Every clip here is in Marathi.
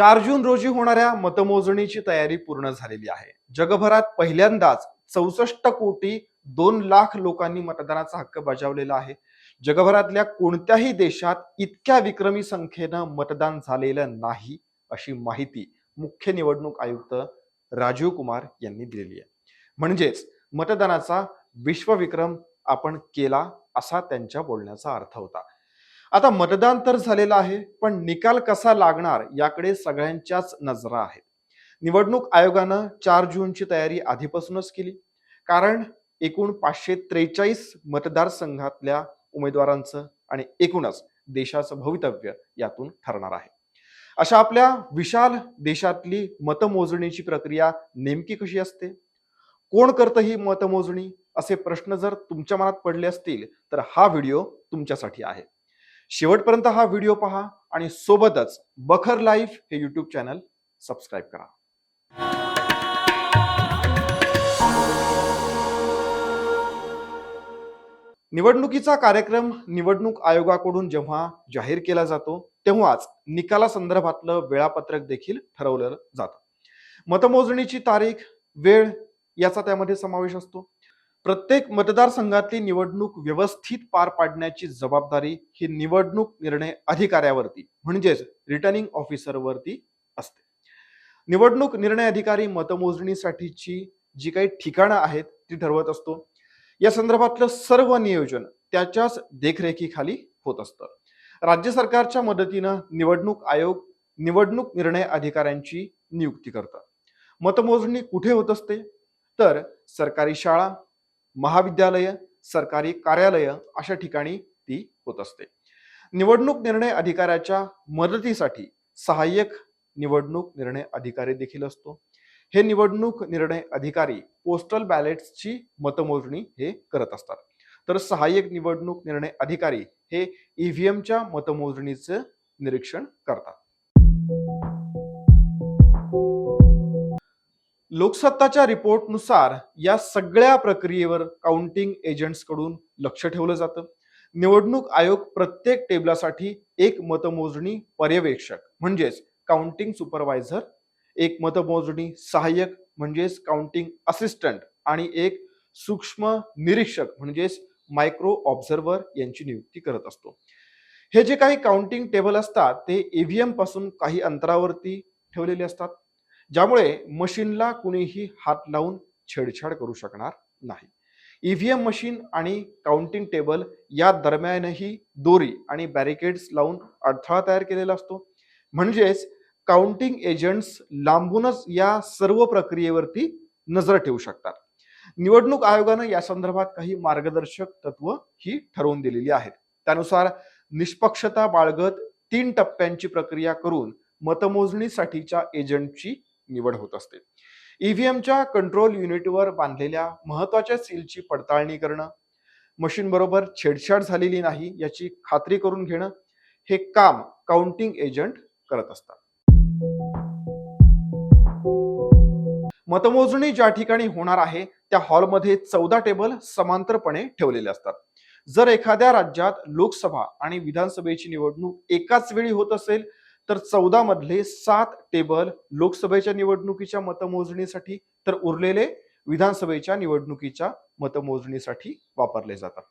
चार जून रोजी होणाऱ्या मतमोजणीची तयारी पूर्ण झालेली आहे. जगभरात पहिल्यांदाच चौसष्ट कोटी दोन लाख लोकांनी मतदानाचा हक्क बजावलेला आहे. जगभरातल्या कोणत्याही देशात इतक्या विक्रमी संख्येनं मतदान झालेलं नाही अशी माहिती मुख्य निवडणूक आयुक्त राजीव कुमार यांनी दिलेली आहे. म्हणजेच मतदानाचा विश्वविक्रम आपण केला असा त्यांच्या बोलण्याचा अर्थ होता. आता मतदान तर झालेलं आहे पण निकाल कसा लागणार याकडे सगळ्यांच्याच नजरा आहेत. निवडणूक आयोगानं चार जूनची तयारी आधीपासूनच केली. कारण एकूण पाचशे त्रेचाळीस मतदारसंघातल्या उमेदवारांचं आणि एकूणच देशाचं भवितव्य यातून ठरणार आहे. अशा आपल्या विशाल देशातली मतमोजणीची प्रक्रिया नेमकी कशी असते? कोण करतं ही मतमोजणी? असे प्रश्न जर तुमच्या मनात पडले असतील तर हा व्हिडिओ तुमच्यासाठी आहे. शेवटपर्यंत हा व्हिडिओ पहा आणि सोबतच बखर लाईफ हे यूट्यूब चॅनल सबस्क्राईब करा. निवडणुकीचा कार्यक्रम निवडणूक आयोगाकडून जेव्हा जाहीर केला जातो तेव्हाच निकालासंदर्भातलं वेळापत्रक देखील ठरवलं जातं. मतमोजणीची तारीख वेळ याचा त्यामध्ये समावेश असतो. प्रत्येक मतदारसंघातली निवडणूक व्यवस्थित पार पाडण्याची जबाबदारी ही निवडणूक निर्णय अधिकाऱ्यावरती म्हणजेच रिटर्निंग ऑफिसरवरती असते. निवडणूक निर्णय अधिकारी मतमोजणीसाठीची जी काही ठिकाणं आहेत ती ठरवत असतो. या संदर्भातलं सर्व नियोजन त्याच्याच देखरेखीखाली होत असतं. राज्य सरकारच्या मदतीनं निवडणूक आयोग निवडणूक निर्णय अधिकाऱ्यांची नियुक्ती करतात मतमोजणी कुठे होत असते? तर सरकारी शाळा महाविद्यालय सरकारी कार्यालय अशा ठिकाणी ती होत असते. निवडणूक निर्णय अधिकाऱ्याच्या मदतीसाठी सहाय्यक निवडणूक निर्णय अधिकारी देखील असतो. हे निवडणूक निर्णय अधिकारी पोस्टल बॅलेट्सची मतमोजणी हे करत असतात. तर सहाय्यक निवडणूक निर्णय अधिकारी हे ईव्हीएमच्या मतमोजणीचं निरीक्षण करतात. लोकसत्ताच्या रिपोर्टनुसार या सगळ्या प्रक्रियेवर काउंटिंग एजंट्सकडून लक्ष ठेवलं जातं. निवडणूक आयोग प्रत्येक टेबलासाठी एक मतमोजणी पर्यवेक्षक म्हणजेच काउंटिंग सुपरवायझर एक मतमोजणी सहाय्यक म्हणजेच काउंटिंग असिस्टंट आणि एक सूक्ष्म निरीक्षक म्हणजेच मायक्रो ऑब्झर्वर यांची नियुक्ती करत असतो. हे जे काही काउंटिंग टेबल असतात ते ईव्हीएमपासून काही अंतरावरती ठेवलेले असतात. ज्यामुळे मशीनला कुणीही हात लावून छेडछाड करू शकणार नाही. ईव्हीएम मशीन आणि काउंटिंग टेबल या दरम्यानही दोरी आणि बॅरिकेड्स लावून अडथळा तयार केलेला असतो. म्हणजेच काउंटिंग एजंट्स लांबूनच या सर्व प्रक्रियेवरती नजर ठेवू शकतात. निवडणूक आयोगानं या संदर्भात काही मार्गदर्शक तत्व ही ठरवून दिलेली आहेत. त्यानुसार निष्पक्षता बाळगत तीन टप्प्यांची प्रक्रिया करून मतमोजणीसाठीच्या एजंटची निवड होत असते. ईव्हीएमच्या कंट्रोल युनिटवर बांधलेल्या महत्त्वाच्या सीलची पडताळणी करणं मशीन बरोबर छेडछाड झालेली नाही याची खात्री करून घेणं हे काम काउंटिंग एजंट करत असतात. मतमोजणी ज्या ठिकाणी होणार आहे त्या हॉलमध्ये चौदा टेबल समांतरपणे ठेवलेले असतात. जर एखाद्या राज्यात लोकसभा आणि विधानसभेची निवडणूक एकाच वेळी होत असेल तर चौदा मधले सात टेबल लोकसभेच्या निवडणुकीच्या मतमोजणीसाठी तर उरलेले विधानसभेच्या निवडणुकीच्या मतमोजणीसाठी वापरले जातात.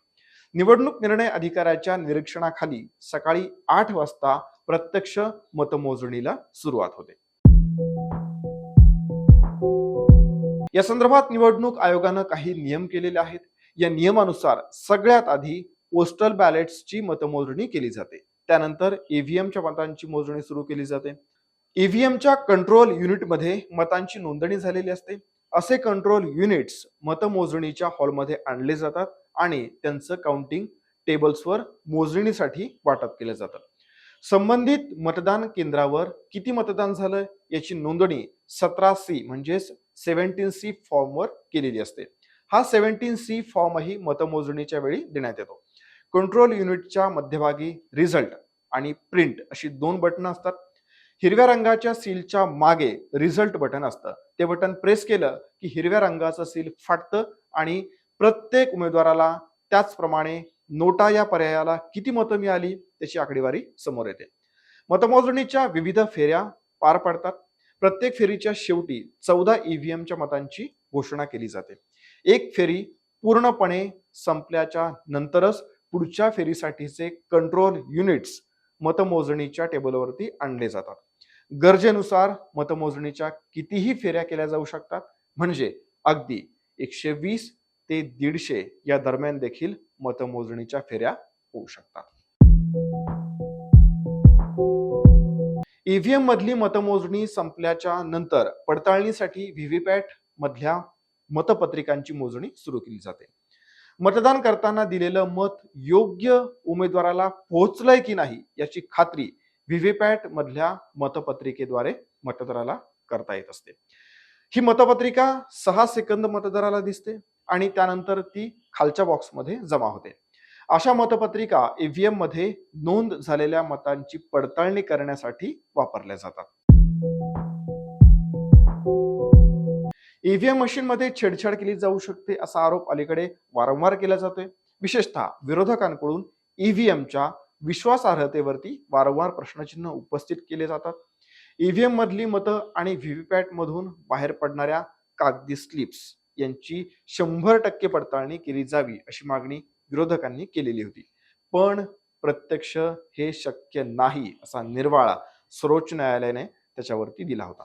निवडणूक निर्णय अधिकाऱ्याच्या निरीक्षणाखाली सकाळी आठ वाजता प्रत्यक्ष मतमोजणीला सुरुवात होते. या संदर्भात निवडणूक आयोगानं काही नियम केलेले आहेत. या नियमानुसार सगळ्यात आधी पोस्टल बॅलेट्सची मतमोजणी केली जाते. त्यानंतर ईव्हीएमच्या मतांची मोजणी सुरू केली जाते. ईव्हीएमच्या कंट्रोल युनिटमध्ये मतांची नोंदणी झालेली असते. असे कंट्रोल युनिट्स मतमोजणीच्या हॉलमध्ये आणले जातात आणि त्यांचं काउंटिंग टेबल्सवर मोजणीसाठी वाटप केलं जातं. संबंधित मतदान केंद्रावर किती मतदान झालं याची नोंदणी सतरा सी म्हणजेच सेव्हन्टीन सी फॉर्मवर केलेली असते. हा सेव्हन्टीन सी फॉर्मही मतमोजणीच्या वेळी देण्यात येतो. कंट्रोल युनिटच्या मध्यभागी रिझल्ट आणि प्रिंट अशी दोन बटणं असतात. हिरव्या रंगाच्या सीलच्या मागे रिझल्ट बटन असतं. ते बटन प्रेस केलं की हिरव्या रंगाचं सील फाटतं आणि प्रत्येक उमेदवाराला त्याचप्रमाणे नोटा या पर्यायाला किती मतं मिळाली त्याची आकडेवारी समोर येते. मतमोजणीच्या विविध फेऱ्या पार पडतात. प्रत्येक फेरीच्या शेवटी चौदा ईव्हीएमच्या मतांची घोषणा केली जाते. एक फेरी पूर्णपणे संपल्याच्या नंतरच पुढच्या फेरीसाठीचे कंट्रोल युनिट्स मतमोजणीच्या टेबलवरती आणले जातात. गरजेनुसार मतमोजणीच्या कितीही फेऱ्या केल्या जाऊ शकतात. म्हणजे अगदी एकशे वीस ते दीडशे या दरम्यान देखील मतमोजणीच्या फेऱ्या होऊ शकतात. ईव्हीएम मधली मतमोजणी संपल्याच्या नंतर पडताळणीसाठी व्हीव्हीपॅट मधल्या मतपत्रिकांची मोजणी सुरू केली जाते. मतदान करताना दिलेलं मत योग्य उमेदवाराला पोहोचलंय की नाही याची खात्री व्हीव्हीपॅट मधल्या मतपत्रिकेद्वारे मतदाराला करता येत असते. ही मतपत्रिका सहा सेकंद मतदाराला दिसते आणि त्यानंतर ती खालच्या बॉक्समध्ये जमा होते. अशा मतपत्रिका ईव्हीएममध्ये नोंद झालेल्या मतांची पडताळणी करण्यासाठी वापरल्या जातात. ईव्हीएम मशीनमध्ये छेडछाड केली जाऊ शकते असा आरोप अलीकडे वारंवार केला जातोय. विशेषतः विरोधकांकडून ईव्हीएमच्या विश्वासार्हतेवरती वारंवार प्रश्नचिन्ह उपस्थित केले जातात. ईव्हीएम मधली मतं आणि व्हीव्हीपॅट मधून बाहेर पडणाऱ्या कागदी स्लिप्स यांची शंभर टक्के पडताळणी केली जावी अशी मागणी विरोधकांनी केलेली होती. पण प्रत्यक्ष हे शक्य नाही असा निर्वाळा सर्वोच्च न्यायालयाने त्याच्यावरती दिला होता.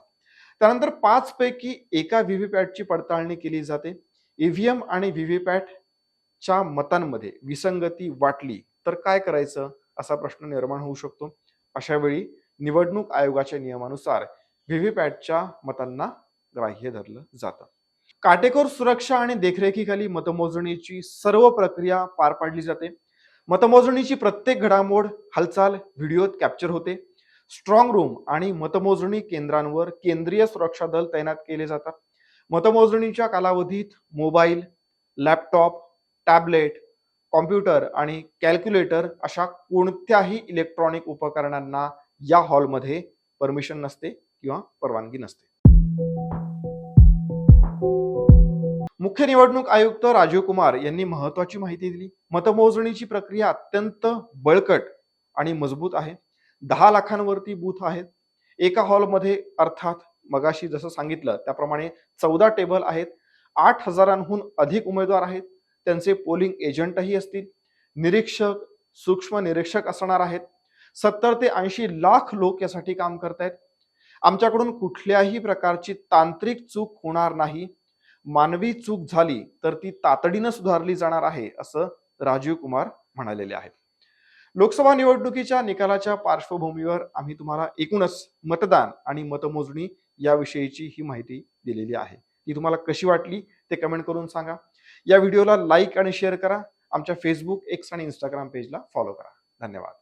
त्यानंतर पाच पैकी एका व्हीव्हीपॅटची पडताळणी केली जाते. ईव्हीएम आणि व्हीव्हीपॅटच्या मतांमध्ये विसंगती वाटली तर काय करायचं? असा प्रश्न निर्माण होऊ शकतो. अशा वेळी निवडणूक आयोगाच्या नियमानुसार व्हीव्हीपॅटच्या मतांना ग्राह्य धरलं जातं. काटेकोर सुरक्षा आणि देखरेखीखाली मतमोजणीची सर्व प्रक्रिया पार पाडली जाते. मतमोजणीची प्रत्येक घडामोड हालचाल व्हिडिओत कॅप्चर होते. स्ट्रॉंग रूम आणि मतमोजणी केंद्रांवर केंद्रीय सुरक्षा दल तैनात केले जातात. मतमोजणीच्या कालावधीत मोबाईल लॅपटॉप टॅबलेट कॉम्प्युटर आणि कॅल्क्युलेटर अशा कोणत्याही इलेक्ट्रॉनिक उपकरणांना या हॉलमध्ये परमिशन नसते किंवा परवानगी नसते. मुख्य निवडणूक आयुक्त राजीव कुमार यांनी महत्वाची माहिती दिली. मतमोजणीची प्रक्रिया अत्यंत बळकट आणि मजबूत आहे. दहा लाखांवरती बूथ आहेत. एका हॉलमध्ये अर्थात मगाशी जसं सांगितलं त्याप्रमाणे चौदा टेबल आहेत. आठ हजारांहून अधिक उमेदवार आहेत. त्यांचे पोलिंग एजंटही असतील. निरीक्षक सूक्ष्म निरीक्षक असणार आहेत. सत्तर ते ऐंशी लाख लोक यासाठी काम करतायत. आमच्याकडून कुठल्याही प्रकारची तांत्रिक चूक होणार नाही. मानवी चूक झाली तर ती तातडीनं सुधारली जाणार आहे असं राजीव कुमार म्हणालेले आहेत. लोकसभा निवडणुकीच्या निकालाच्या पार्श्वभूमीवर आम्ही तुम्हाला एकूणच मतदान आणि मतमोजणी याविषयीची ही माहिती दिलेली आहे. ती तुम्हाला कशी वाटली ते कमेंट करून सांगा. या व्हिडिओला लाईक आणि शेअर करा. आमच्या फेसबुक एक्स आणि इंस्टाग्राम पेजला फॉलो करा. धन्यवाद.